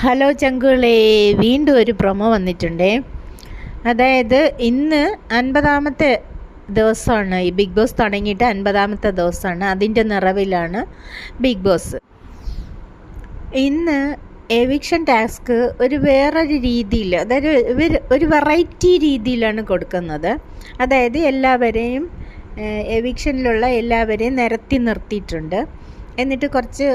Hello ചങ്കുകളെ വീണ്ടും ഒരു promo വന്നിട്ടുണ്ടേ. അതായത് ഇന്ന് അൻപതാമത്തെ ദിവസമാണ്. ഈ ബിഗ് ബോസ് തുടങ്ങിയിട്ട് അൻപതാമത്തെ ദിവസമാണ്. അതിന്റെ നിറവിലാണ് ബിഗ് ബോസ് ഇന്ന് എവിക്ഷൻ ടാസ്ക് ഒരു വേറൊരു രീതിയിൽ അതായത് ഒരു വെറൈറ്റി രീതിയിലാണ് കൊടുക്കുന്നത്. അതായത് എല്ലാവരെയും എവിക്ഷനിലുള്ള എല്ലാവരെയും നിരത്തി നിർത്തിയിട്ടുണ്ട്. എന്നിട്ട് കുറച്ച്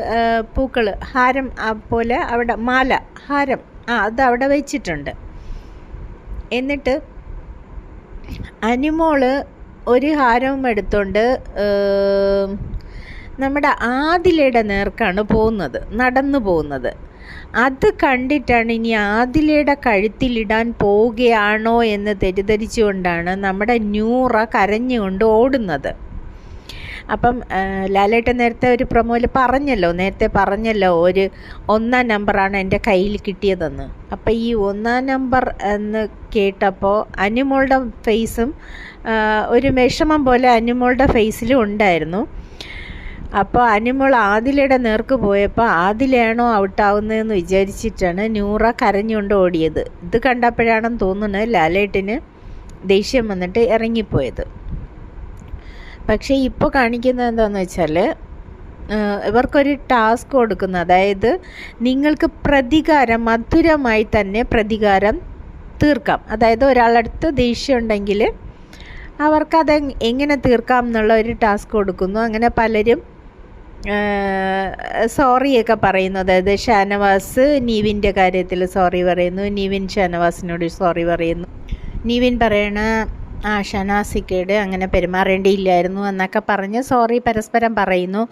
പൂക്കൾ ഹാരം പോലെ അവിടെ മാല ഹാരം ആ അത് അവിടെ വെച്ചിട്ടുണ്ട്. എന്നിട്ട് അനിമോൾ ഒരു ഹാരവും എടുത്തുകൊണ്ട് നമ്മുടെ ആദിലയുടെ നേർക്കാണ് പോകുന്നത് നടന്നു പോകുന്നത്. അത് കണ്ടിട്ടാണ് ഇനി ആദിലയുടെ കഴുത്തിലിടാൻ പോവുകയാണോ എന്ന് തെറ്റിദ്ധരിച്ചുകൊണ്ടാണ് നമ്മുടെ ന്യൂറ കരഞ്ഞുകൊണ്ട് ഓടുന്നത്. അപ്പം ലാലേട്ട നേരത്തെ ഒരു പ്രൊമോയിൽ പറഞ്ഞല്ലോ നേരത്തെ പറഞ്ഞല്ലോ ഒരു ഒന്നാം നമ്പറാണ് എന്റെ കയ്യിൽ കിട്ടിയതെന്ന്. അപ്പം ഈ ഒന്നാം നമ്പർ എന്ന് കേട്ടപ്പോൾ അനുമോളുടെ ഫേസും ഒരു വിഷമം പോലെ അനുമോളുടെ ഫേസിലും ഉണ്ടായിരുന്നു. അപ്പോൾ അനുമോൾ ആദിലയുടെ നേർക്ക് പോയപ്പോൾ ആദിലയാണോ ഔട്ടാവുന്നതെന്ന് വിചാരിച്ചിട്ടാണ് നൂറ കരഞ്ഞുകൊണ്ട് ഓടിയത്. ഇത് കണ്ടപ്പോഴാണെന്ന് തോന്നുന്നത് ലാലേട്ടിന് ദേഷ്യം വന്നിട്ട് ഇറങ്ങിപ്പോയത്. പക്ഷേ ഇപ്പോൾ കാണിക്കുന്നത് എന്താണെന്ന് വെച്ചാൽ ഇവർക്കൊരു ടാസ്ക് കൊടുക്കുന്നു. അതായത് നിങ്ങൾക്ക് പ്രതികാരം മധുരമായി തന്നെ പ്രതികാരം തീർക്കാം. അതായത് ഒരാളടുത്ത് ദേഷ്യം ഉണ്ടെങ്കിൽ അവർക്കത് എങ്ങനെ തീർക്കാം എന്നുള്ള ഒരു ടാസ്ക് കൊടുക്കുന്നു. അങ്ങനെ പലരും സോറിയൊക്കെ പറയുന്നു. അതായത് ഷാനവാസ് നീവിന്റെ കാര്യത്തിൽ സോറി പറയുന്നു. നീവിൻ ഷാനവാസിനോട് സോറി പറയുന്നു. നീവിൻ പറയണ ആ ഷനാസിക്കേട് അങ്ങനെ പെരുമാറേണ്ടിയില്ലായിരുന്നു എന്നൊക്കെ പറഞ്ഞ് സോറി പരസ്പരം പറയുന്നു.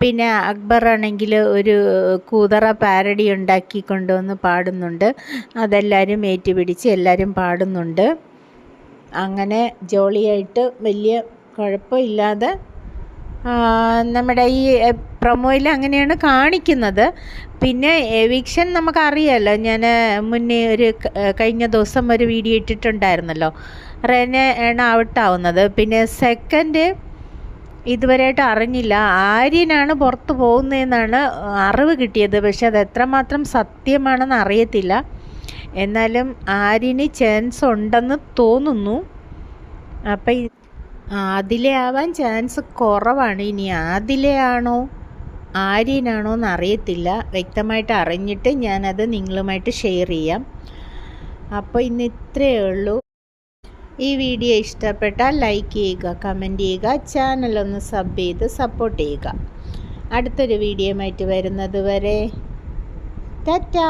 പിന്നെ അക്ബർ ആണെങ്കിൽ ഒരു കൂതറ പാരഡി ഉണ്ടാക്കി കൊണ്ടുവന്ന് പാടുന്നുണ്ട്. അതെല്ലാവരും ഏറ്റുപിടിച്ച് എല്ലാവരും പാടുന്നുണ്ട്. അങ്ങനെ ജോളിയായിട്ട് വലിയ കുഴപ്പമില്ലാതെ നമ്മുടെ ഈ പ്രൊമോയിൽ അങ്ങനെയാണ് കാണിക്കുന്നത്. പിന്നെ എവിക്ഷൻ നമുക്കറിയാമല്ലോ ഞാൻ മുന്നേ ഒരു കഴിഞ്ഞ ദിവസം ഒരു വീഡിയോ ഇട്ടിട്ടുണ്ടായിരുന്നല്ലോ. റെനെ ആണ് ഔട്ടാവുന്നത് പിന്നെ സെക്കൻഡ് ഇതുവരെയായിട്ട് അറിഞ്ഞില്ല. ആര്യനാണ് പുറത്ത് പോകുന്നതെന്നാണ് അറിവ് കിട്ടിയത്. പക്ഷെ അത് എത്രമാത്രം സത്യമാണെന്ന് അറിയത്തില്ല. എന്നാലും ആര്യന് ചാൻസ് ഉണ്ടെന്ന് തോന്നുന്നു. അപ്പം ആദിലെ ആവാൻ ചാൻസ് കുറവാണ്. ഇനി ആദിലെ ആണോ ആര്യനാണോ എന്ന് അറിയത്തില്ല. വ്യക്തമായിട്ട് അറിഞ്ഞിട്ട് ഞാനത് നിങ്ങളുമായിട്ട് ഷെയർ ചെയ്യാം. അപ്പോൾ ഇന്ന് ഇത്രയേ ഉള്ളൂ. ഈ വീഡിയോ ഇഷ്ടപ്പെട്ടാൽ ലൈക്ക് ചെയ്യുക കമന്റ് ചെയ്യുക ചാനൽ ഒന്ന് സബ് ചെയ്ത് സപ്പോർട്ട് ചെയ്യുക. അടുത്തൊരു വീഡിയോയുമായിട്ട് വരുന്നത് വരെ ടാറ്റാ!